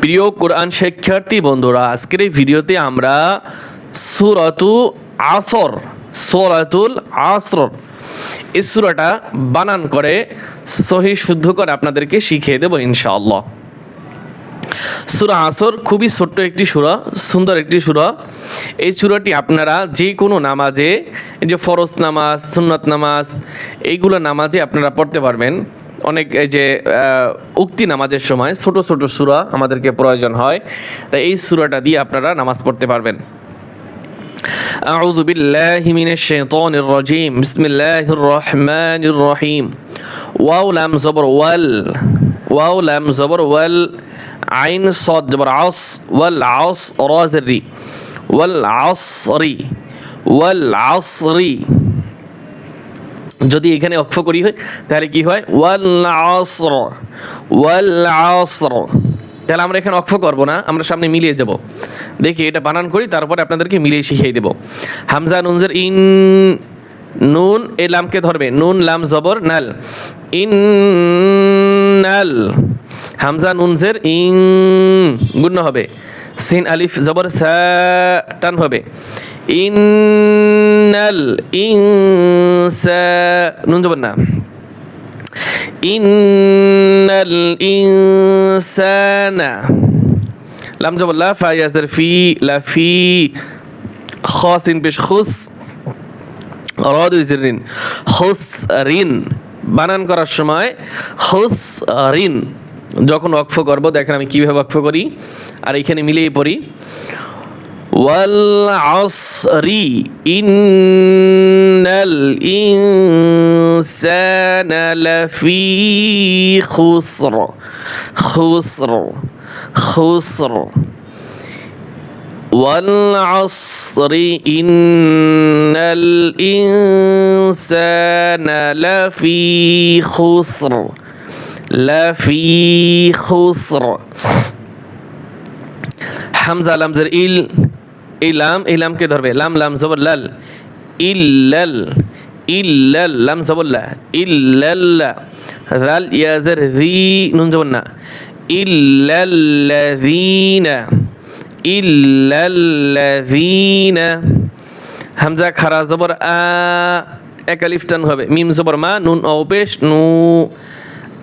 প্রিয় কোরআন শিক্ষার্থী বন্ধুরা, আজকের এই ভিডিওতে আমরা সুরাতু আসর, সুরাতুল আসর, এই সুরাটা বানান করে সহি শুদ্ধ করে আপনাদেরকে শিখিয়ে দেবো ইনশাআল্লাহ। সুরা আসর খুবই ছোট্ট একটি সুরা, সুন্দর একটি সুরা। এই সুরাটি আপনারা যে কোনো নামাজে যে ফরজ নামাজ, সুন্নত নামাজ, এইগুলো নামাজে আপনারা পড়তে পারবেন। অনেক এই যে আহ, উক্তি নামাজের সময় ছোট ছোট সুরা আমাদেরকে প্রয়োজন হয় তাই এই সুরাটা দিয়ে আপনারা নামাজ পড়তে পারবেন أعوذ بالله من الشيطان الرجيم بسم الله الرحمن الرحيم واو لام زبر وال واو لام زبر وال عين صاد جبر عص والعص رازري والعصري والعصري যদি এখানে অক্ষ করি হয়, তাহলে কি হয়? ওয়াল আসর ওয়াল আসর তাহলে আমরা এখানে অক্ষ করব না, আমরা সামনে মিলিয়ে যাব। দেখি, এটা বানান করি, তারপরে আপনাদেরকে মিলিয়ে শিখিয়ে দেব। হামজা নুনজের ইন, নুন, এ লামকে ধরবে। নুন, লাম, জবর, নাল। ইন, নাল। হামজা নুনজের ইং গুণ হবে। সিন, আলিফ, জবর, সা, টান হবে। ইন্নাল ইনসা নুন জবর না ইন্নাল ইনসানা লাম লা ফা ফি লা ফি খাসিন পেশ খুস ইজরিন বানান করার সময় খুস যখন ওয়াকফ করব, দেখেন আমি কীভাবে ওয়াকফ করি। আর এখানে মিলিয়ে পড়ি। والعصر إن الإنسان لفي خسر. خسر. خسر. والعصر إن الإنسان لفي خسر. لفي خسر. حمزة لمزر إل এই লাম, এই লামকে ধরবে। লাম লাম, জবর, লাল। ইল্লাল ইল্লাল, লাম, জবর, লা। ইল্লাল্লা রাল ইয়াজের জি নুন, জবর, না। ইল্লাল্লাযীনা ইল্লাল্লাযীনা হামজা, খারা, জবর, আ। এক আলিফ টান হবে। মিম, জবর, মা, নুন ও নু।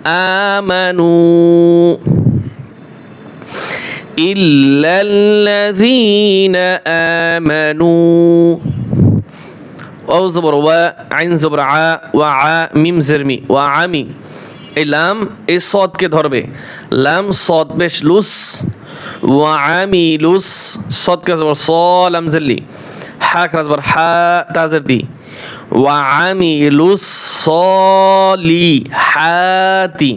আমানু। إلا الذين آمنوا واو زبر و عين زبر ع وع মিম জেরমি وعمي এই লাম এই সদকে ধরবে লাম সদ বেশ লুস ওয়ামি লুস সদকে জবর স লাম জেল্লি হা খারা জবর হা তাজের দি ওয়ামি লুস সলি হাতি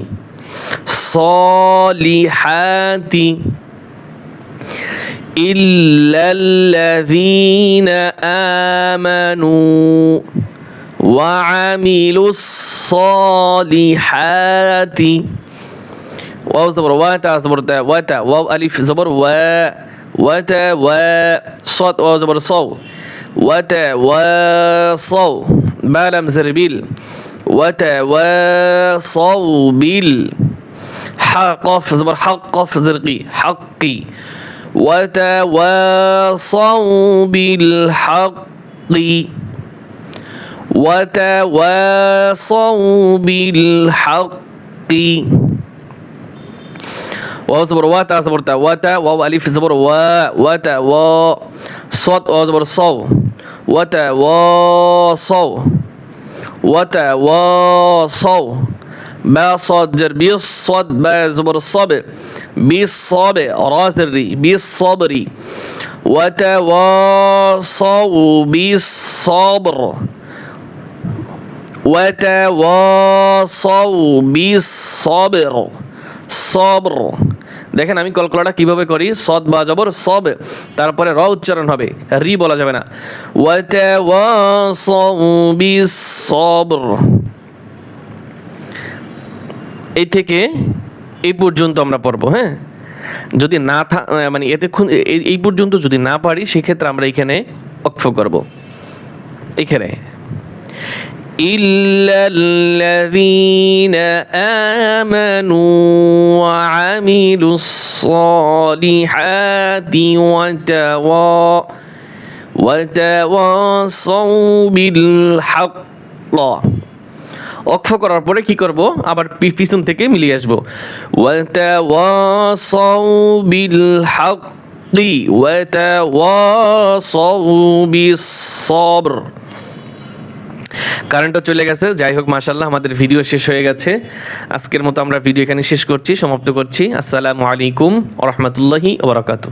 সলিহাতি إلا الذين آمنوا وعملوا الصالحات. واو زبر واتا زبر تا واتا واو ألف زبر وا واتا وا صاد واو زبر صو واتا واصو بالم زربيل وتواصوا بال حقف زبر حقف زرقي حقي. وتواصوا بالحق. وتواصوا بالحق. واو زبر واتا زبر تا واتا واو ألف زبر وا واتا وا صاد واو زبر صو وتواصوا وتواصوا. با صاد جر بالصد با زبر الصبر بالصبر راس الري بالصبر وتواصوا بالصبر وتواصوا بالصبر صبر দেখেন আমি কলকলাটা কিভাবে করি সদ বা জবর সব তারপরে র উচ্চারণ হবে রি বলা যাবে না ওয়াতাওয়াসাউ বিসসবর এই থেকে এই পর্যন্ত আমরা পড়বো হ্যাঁ যদি না থা মানে এতক্ষণ এই- এই পর্যন্ত যদি না পারি সেক্ষেত্রে আমরা এখানে অক্ষ করব এখানে إلا الذين آمنوا وعملوا الصالحات وتوا وتواصوا بالحق অক্ষ করার পরে কি করব? আবার পিছন থেকে মিলিয়ে আসব। বিল কারেন্টও চলে গেছে। যাই হোক মাশাল্লাহ আমাদের ভিডিও শেষ হয়ে গেছে। আজকের মতো আমরা ভিডিও এখানে শেষ করছি, সমাপ্ত করছি। আসসালামু আলাইকুম ওরহমতুল্লাহি ওবরাকাতু